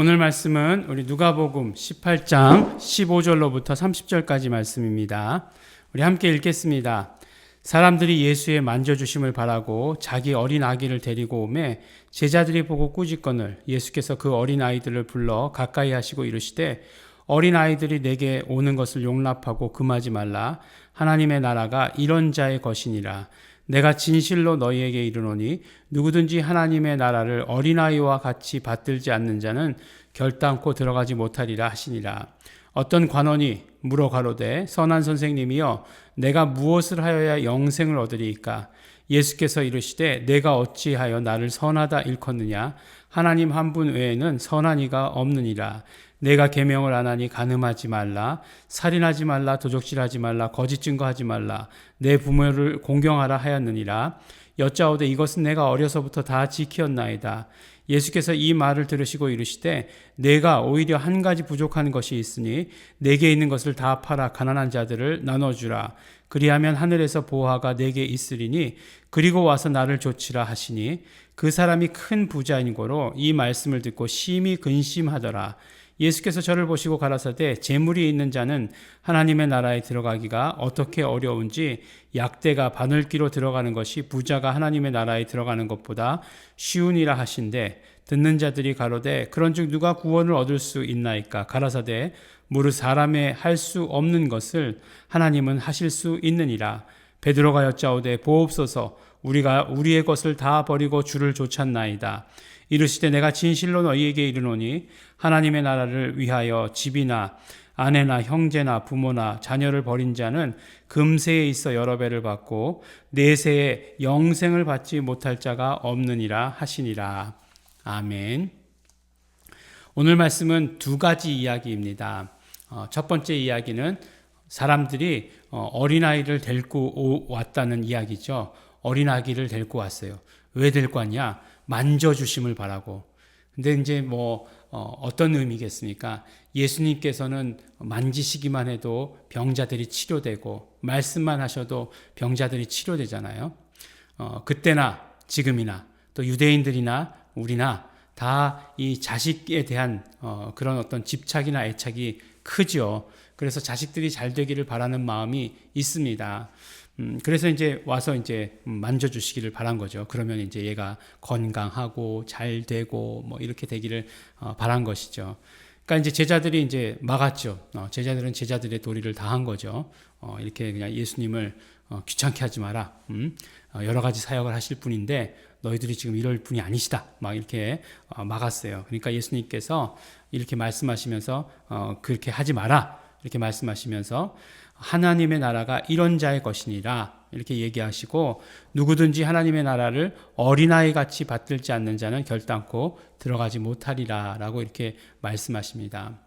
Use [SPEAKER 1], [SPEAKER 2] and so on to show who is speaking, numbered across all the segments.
[SPEAKER 1] 오늘 말씀은 우리 누가복음 18장 15절로부터 30절까지 말씀입니다. 우리 함께 읽겠습니다. 사람들이 예수의 만져주심을 바라고 자기 어린 아기를 데리고 오매 제자들이 보고 꾸짖거늘 예수께서 그 어린 아이들을 불러 가까이 하시고 이르시되 어린 아이들이 내게 오는 것을 용납하고 금하지 말라 하나님의 나라가 이런 자의 것이니라 내가 진실로 너희에게 이르노니 누구든지 하나님의 나라를 어린아이와 같이 받들지 않는 자는 결단코 들어가지 못하리라 하시니라. 어떤 관원이 물어 가로되 선한 선생님이여 내가 무엇을 하여야 영생을 얻으리이까? 예수께서 이르시되 내가 어찌하여 나를 선하다 일컫느냐? 하나님 한 분 외에는 선한 이가 없느니라 내가 계명을 안 하니 간음하지 말라 살인하지 말라 도적질하지 말라 거짓 증거하지 말라 내 부모를 공경하라 하였느니라. 여짜오되 이것은 내가 어려서부터 다 지키었나이다. 예수께서 이 말을 들으시고 이르시되 내가 오히려 한 가지 부족한 것이 있으니 내게 있는 것을 다 팔아 가난한 자들을 나눠 주라. 그리하면 하늘에서 보화가 내게 있으리니 그리고 와서 나를 조치라 하시니 그 사람이 큰 부자인 고로 이 말씀을 듣고 심히 근심하더라 예수께서 저를 보시고 가라사대 재물이 있는 자는 하나님의 나라에 들어가기가 어떻게 어려운지 약대가 바늘기로 들어가는 것이 부자가 하나님의 나라에 들어가는 것보다 쉬우니라 하신데 듣는 자들이 가로되 그런즉 누가 구원을 얻을 수 있나이까? 가라사대 무릇 사람의 할 수 없는 것을 하나님은 하실 수 있느니라 베드로가 여짜오되 보옵소서 우리가 우리의 것을 다 버리고 주를 좇았나이다 이르시되 내가 진실로 너희에게 이르노니 하나님의 나라를 위하여 집이나 아내나 형제나 부모나 자녀를 버린 자는 금세에 있어 여러 배를 받고 내세에 영생을 받지 못할 자가 없느니라 하시니라. 아멘. 오늘 말씀은 두 가지 이야기입니다. 어, 첫 번째 이야기는 사람들이 어, 어린아이를 데리고 왔다는 이야기죠. 어린아기를 데리고 왔어요. 왜 데리고 왔냐? 만져주심을 바라고. 근데 이제 뭐, 어, 떤 의미겠습니까? 예수님께서는 만지시기만 해도 병자들이 치료되고, 말씀만 하셔도 병자들이 치료되잖아요. 어, 그때나 지금이나 또 유대인들이나 우리나 다 이 자식에 대한 어, 그런 어떤 집착이나 애착이 크죠. 그래서 자식들이 잘 되기를 바라는 마음이 있습니다. 음, 그래서 이제 와서 이제 만져주시기를 바란 거죠. 그러면 이제 얘가 건강하고 잘 되고 뭐 이렇게 되기를 어, 바란 것이죠. 그러니까 이제 제자들이 이제 막았죠. 어, 제자들은 제자들의 도리를 다 한 거죠. 어, 이렇게 그냥 예수님을 어, 귀찮게 하지 마라. 음? 어, 여러 가지 사역을 하실 분인데 너희들이 지금 이럴 분이 아니시다. 막 이렇게 어, 막았어요. 그러니까 예수님께서 이렇게 말씀하시면서 어, 그렇게 하지 마라. 이렇게 말씀하시면서 하나님의 나라가 이런 자의 것이니라 이렇게 얘기하시고 누구든지 하나님의 나라를 어린아이 같이 받들지 않는 자는 결단코 들어가지 못하리라라고 이렇게 말씀하십니다.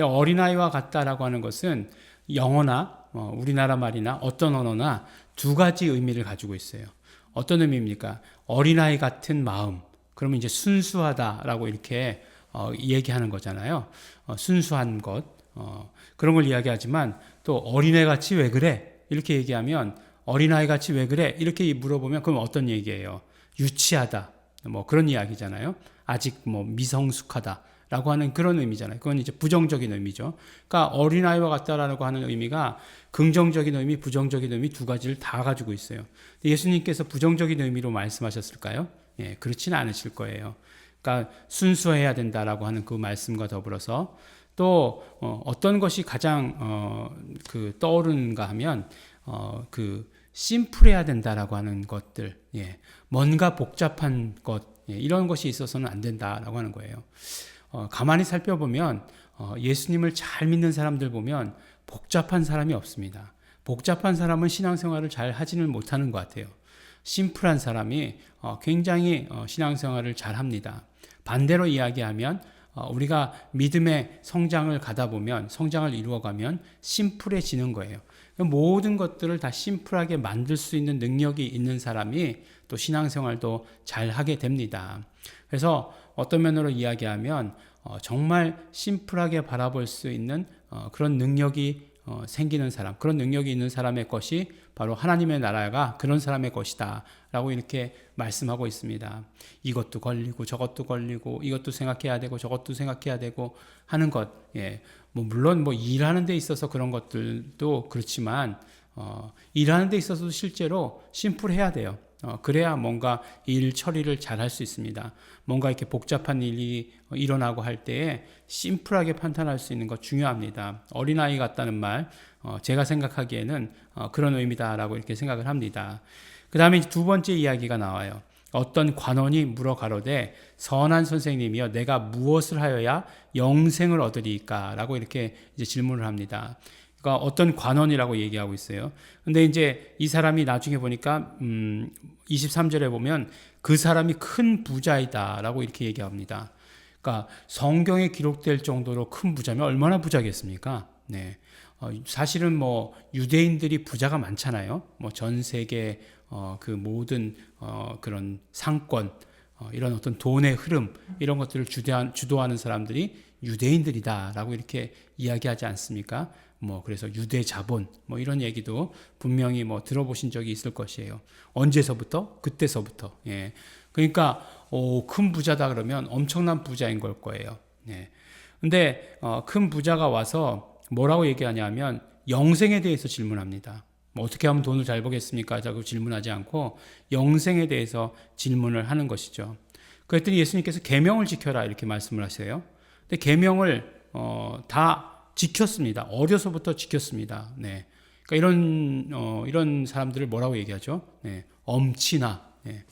[SPEAKER 1] 어린아이와 같다라고 하는 것은 영어나 어, 우리나라 말이나 어떤 언어나 두 가지 의미를 가지고 있어요. 어떤 의미입니까? 어린아이 같은 마음. 그러면 이제 순수하다라고 이렇게 어, 얘기하는 거잖아요. 어, 순수한 것. 그런 걸 이야기하지만 또 어린애 같이 왜 그래? 이렇게 얘기하면 어린아이 같이 왜 그래? 이렇게 물어보면 그럼 어떤 얘기예요? 유치하다. 뭐 그런 이야기잖아요. 아직 뭐 미성숙하다. 라고 하는 그런 의미잖아요. 그건 이제 부정적인 의미죠. 그러니까 어린아이와 같다라고 하는 의미가 긍정적인 의미, 부정적인 의미 두 가지를 다 가지고 있어요. 예수님께서 부정적인 의미로 말씀하셨을까요? 예, 그렇지는 않으실 거예요. 그러니까 순수해야 된다라고 하는 그 말씀과 더불어서 또 어, 떤 것이 가장 어, 그 떠오르는가 하면 어, 그 심플해야 된다라고 하는 것들, 예, 뭔가 복잡한 것 예, 이런 것이 있어서는 안 된다라고 하는 거예요. 어, 가만히 살펴보면 어, 예수님을 잘 믿는 사람들 보면 복잡한 사람이 없습니다. 복잡한 사람은 신앙생활을 잘 하지는 못하는 것 같아요. 심플한 사람이 어, 굉장히 어, 신앙생활을 잘 합니다. 반대로 이야기하면 어, 우리가 믿음의 성장을 가다 보면 성장을 이루어가면 심플해지는 거예요. 모든 것들을 다 심플하게 만들 수 있는 능력이 있는 사람이 또 신앙생활도 잘 하게 됩니다. 그래서 어떤 면으로 이야기하면 어, 정말 심플하게 바라볼 수 있는 어, 그런 능력이 어, 생기는 사람, 그런 능력이 있는 사람의 것이 바로 하나님의 나라가 그런 사람의 것이다. 라고 이렇게 말씀하고 있습니다. 이것도 걸리고 저것도 걸리고 이것도 생각해야 되고 저것도 생각해야 되고 하는 것. 예. 뭐 물론 뭐 일하는 데 있어서 그런 것들도 그렇지만 어, 일하는 데 있어서도 실제로 심플해야 돼요. 어, 그래야 뭔가 일 처리를 잘 할 수 있습니다. 뭔가 이렇게 복잡한 일이 일어나고 할 때에 심플하게 판단할 수 있는 것 중요합니다. 어린아이 같다는 말, 어, 제가 생각하기에는 어, 그런 의미다라고 이렇게 생각을 합니다. 그 다음에 두 번째 이야기가 나와요. 어떤 관원이 물어 가로되 선한 선생님이여 내가 무엇을 하여야 영생을 얻으리까? 라고 이렇게 이제 질문을 합니다. 어떤 관원이라고 얘기하고 있어요. 근데 이제 이 사람이 나중에 보니까 음 23절에 보면 그 사람이 큰 부자이다라고 이렇게 얘기합니다. 그러니까 성경에 기록될 정도로 큰 부자면 얼마나 부자겠습니까? 네. 어, 사실은 뭐 유대인들이 부자가 많잖아요. 뭐 전 세계 어, 그 모든 어, 그런 상권 어, 이런 어떤 돈의 흐름 이런 것들을 주대한, 주도하는 사람들이 유대인들이다라고 이렇게 이야기하지 않습니까? 뭐 그래서 유대 자본 뭐 이런 얘기도 분명히 뭐 들어보신 적이 있을 것이에요. 언제서부터? 그때서부터. 예. 그러니까 오, 큰 부자다 그러면 엄청난 부자인 걸 거예요. 예. 근데 어, 큰 부자가 와서 뭐라고 얘기하냐면 영생에 대해서 질문합니다. 뭐 어떻게 하면 돈을 잘 벌겠습니까? 자꾸 질문하지 않고 영생에 대해서 질문을 하는 것이죠. 그랬더니 예수님께서 계명을 지켜라 이렇게 말씀을 하세요. 근데 계명을 어, 다 지켰습니다. 어려서부터 지켰습니다. 네. 그러니까 이런 어, 이런 사람들을 뭐라고 얘기하죠? 네. 엄친아, 네.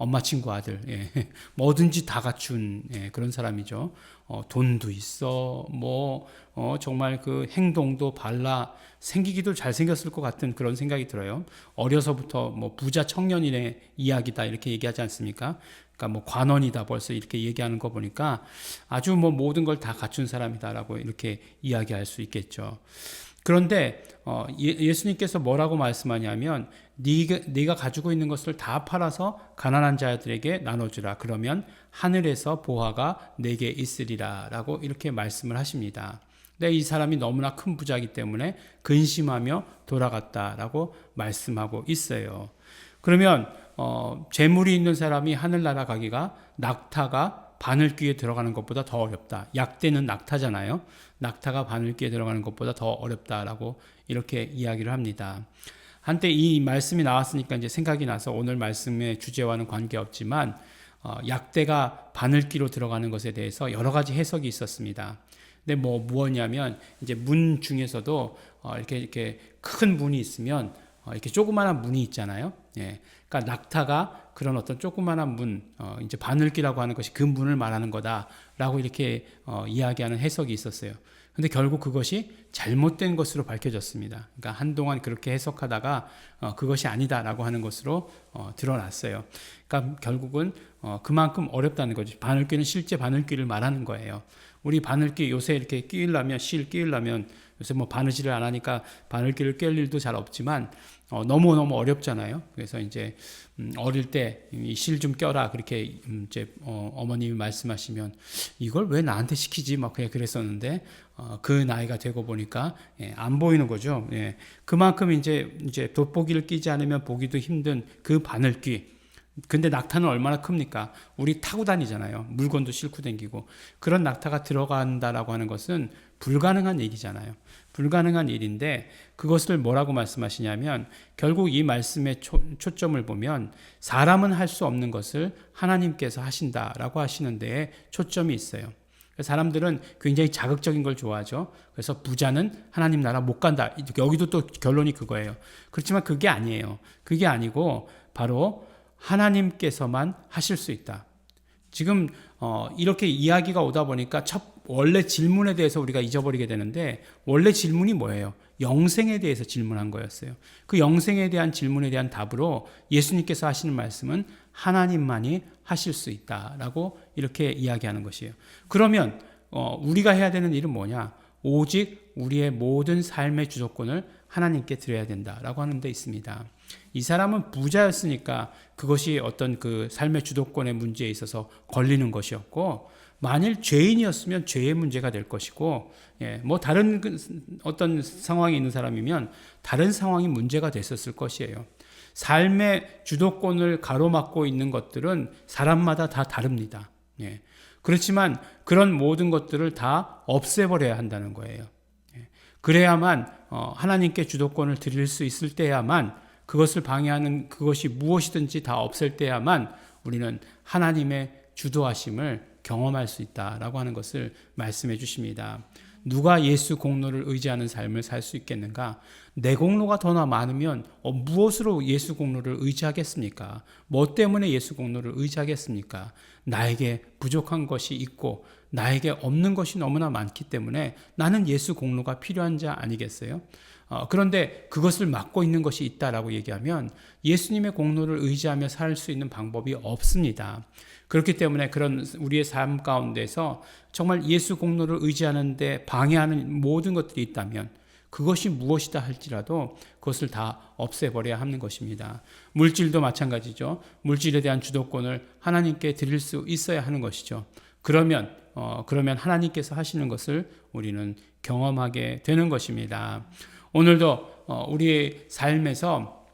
[SPEAKER 1] 엄마 친구 아들, 예. 뭐든지 다 갖춘 예. 그런 사람이죠. 어, 돈도 있어, 뭐 어, 정말 그 행동도 발라 생기기도 잘 생겼을 것 같은 그런 생각이 들어요. 어려서부터 뭐 부자 청년인의 이야기다 이렇게 얘기하지 않습니까? 그러니까 뭐 관원이다 벌써 이렇게 얘기하는 거 보니까 아주 뭐 모든 걸 다 갖춘 사람이다라고 이렇게 이야기할 수 있겠죠. 그런데 어, 예, 수님께서 뭐라고 말씀하냐면 네가, 네가 가지고 있는 것을 다 팔아서 가난한 자들에게 나눠주라. 그러면 하늘에서 보화가 내게 있으리라 라고 이렇게 말씀을 하십니다. 근데 이 사람이 너무나 큰 부자이기 때문에 근심하며 돌아갔다라고 말씀하고 있어요. 그러면 어, 재물이 있는 사람이 하늘나라 가기가 낙타가 바늘귀에 들어가는 것보다 더 어렵다. 약대는 낙타잖아요. 낙타가 바늘귀에 들어가는 것보다 더 어렵다라고 이렇게 이야기를 합니다. 한때 이 말씀이 나왔으니까 이제 생각이 나서 오늘 말씀의 주제와는 관계없지만 어, 약대가 바늘귀로 들어가는 것에 대해서 여러 가지 해석이 있었습니다. 근데 뭐 무엇냐면 이제 문 중에서도 어, 이렇게 이렇게 큰 문이 있으면 어, 이렇게 조그마한 문이 있잖아요. 예. 그러니까 낙타가 그런 어떤 조그마한 문, 어, 이제 바늘기라고 하는 것이 그 문을 말하는 거다라고 이렇게 어, 이야기하는 해석이 있었어요. 근데 결국 그것이 잘못된 것으로 밝혀졌습니다. 그러니까 한동안 그렇게 해석하다가 어, 그것이 아니다라고 하는 것으로 어, 드러났어요. 그러니까 결국은 어, 그만큼 어렵다는 거죠. 바늘귀는 실제 바늘귀를 말하는 거예요. 우리 바늘귀 요새 이렇게 끼우려면 실 끼우려면 요새 뭐 바느질을 안 하니까 바늘귀를 깰 일도 잘 없지만 어, 너무 너무 어렵잖아요. 그래서 이제 음, 어릴 때실좀 껴라 그렇게 음, 이제 어, 어머님이 말씀하시면 이걸 왜 나한테 시키지 막 그냥 그랬었는데 어, 그 나이가 되고 보니까 예, 안 보이는 거죠. 예, 그만큼 이제 이제 돋보기를 끼지 않으면 보기도 힘든 그 바늘귀 근데 낙타는 얼마나 큽니까? 우리 타고 다니잖아요. 물건도 싣고 다니고. 그런 낙타가 들어간다라고 하는 것은 불가능한 얘기잖아요. 불가능한 일인데 그것을 뭐라고 말씀하시냐면 결국 이 말씀의 초, 초점을 보면 사람은 할 수 없는 것을 하나님께서 하신다라고 하시는 데에 초점이 있어요. 사람들은 굉장히 자극적인 걸 좋아하죠. 그래서 부자는 하나님 나라 못 간다. 여기도 또 결론이 그거예요. 그렇지만 그게 아니에요. 그게 아니고 바로 하나님께서만 하실 수 있다. 지금 어, 이렇게 이야기가 오다 보니까 첫 원래 질문에 대해서 우리가 잊어버리게 되는데 원래 질문이 뭐예요? 영생에 대해서 질문한 거였어요. 그 영생에 대한 질문에 대한 답으로 예수님께서 하시는 말씀은 하나님만이 하실 수 있다라고 이렇게 이야기하는 것이에요. 그러면 어, 우리가 해야 되는 일은 뭐냐? 오직 우리의 모든 삶의 주도권을 하나님께 드려야 된다라고 하는 데 있습니다. 이 사람은 부자였으니까 그것이 어떤 그 삶의 주도권의 문제에 있어서 걸리는 것이었고 만일 죄인이었으면 죄의 문제가 될 것이고, 예, 뭐 다른 그 어떤 상황에 있는 사람이면 다른 상황이 문제가 됐었을 것이에요. 삶의 주도권을 가로막고 있는 것들은 사람마다 다 다릅니다. 예. 그렇지만 그런 모든 것들을 다 없애버려야 한다는 거예요. 예. 그래야만 어, 하나님께 주도권을 드릴 수 있을 때야만 그것을 방해하는 그것이 무엇이든지 다 없앨 때야만 우리는 하나님의 주도하심을 경험할 수 있다라고 하는 것을 말씀해 주십니다. 누가 예수 공로를 의지하는 삶을 살 수 있겠는가? 내 공로가 더나 많으면 어, 무엇으로 예수 공로를 의지하겠습니까? 뭐 때문에 예수 공로를 의지하겠습니까? 나에게 부족한 것이 있고 나에게 없는 것이 너무나 많기 때문에 나는 예수 공로가 필요한 자 아니겠어요? 어, 그런데 그것을 막고 있는 것이 있다라고 얘기하면 예수님의 공로를 의지하며 살 수 있는 방법이 없습니다. 그렇기 때문에 그런 우리의 삶 가운데서 정말 예수 공로를 의지하는데 방해하는 모든 것들이 있다면 그것이 무엇이다 할지라도 그것을 다 없애버려야 하는 것입니다. 물질도 마찬가지죠. 물질에 대한 주도권을 하나님께 드릴 수 있어야 하는 것이죠. 그러면 어, 그러면 하나님께서 하시는 것을 우리는 경험하게 되는 것입니다. 오늘도 어, 우리의 삶에서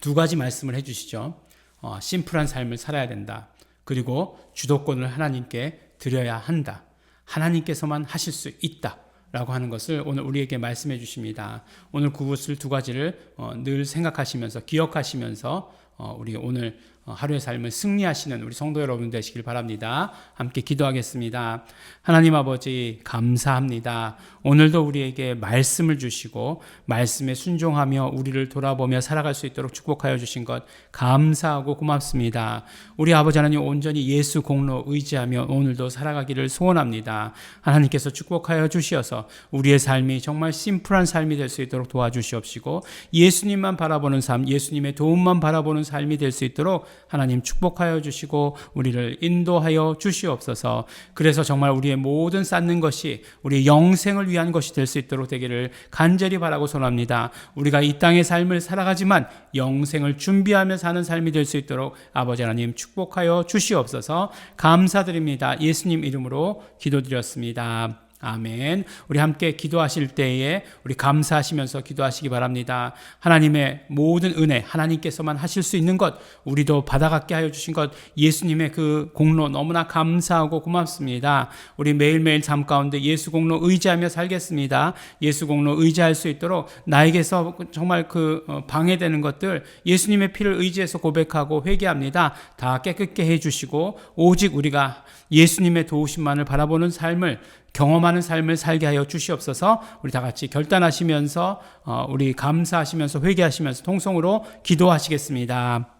[SPEAKER 1] 두 가지 말씀을 해주시죠. 어, 심플한 삶을 살아야 된다. 그리고 주도권을 하나님께 드려야 한다. 하나님께서만 하실 수 있다. 라고 하는 것을 오늘 우리에게 말씀해 주십니다. 오늘 그것을 두 가지를 어, 늘 생각하시면서 기억하시면서 어, 우리 오늘 어, 하루의 삶을 승리하시는 우리 성도 여러분 되시길 바랍니다. 함께 기도하겠습니다. 하나님 아버지 감사합니다. 오늘도 우리에게 말씀을 주시고 말씀에 순종하며 우리를 돌아보며 살아갈 수 있도록 축복하여 주신 것 감사하고 고맙습니다. 우리 아버지 하나님 온전히 예수 공로 의지하며 오늘도 살아가기를 소원합니다. 하나님께서 축복하여 주시어서 우리의 삶이 정말 심플한 삶이 될 수 있도록 도와주시옵시고 예수님만 바라보는 삶, 예수님의 도움만 바라보는 삶이 될 수 있도록 하나님 축복하여 주시고 우리를 인도하여 주시옵소서. 그래서 정말 우리의 모든 쌓는 것이 우리의 영생을 위한 것이 될 수 있도록 되기를 간절히 바라고 소원합니다. 우리가 이 땅의 삶을 살아가지만 영생을 준비하며 사는 삶이 될 수 있도록 아버지 하나님 축복하여 주시옵소서. 감사드립니다. 예수님 이름으로 기도드렸습니다. 아멘. 우리 함께 기도하실 때에 우리 감사하시면서 기도하시기 바랍니다. 하나님의 모든 은혜, 하나님께서만 하실 수 있는 것, 우리도 받아갖게 하여 주신 것, 예수님의 그 공로 너무나 감사하고 고맙습니다. 우리 매일매일 삶 가운데 예수 공로 의지하며 살겠습니다. 예수 공로 의지할 수 있도록 나에게서 정말 그 어, 방해되는 것들 예수님의 피를 의지해서 고백하고 회개합니다. 다 깨끗게 해주시고 오직 우리가 예수님의 도우심만을 바라보는 삶을 경험하는 삶을 살게 하여 주시옵소서. 우리 다 같이 결단하시면서 어, 우리 감사하시면서 회개하시면서 통성으로 기도하시겠습니다.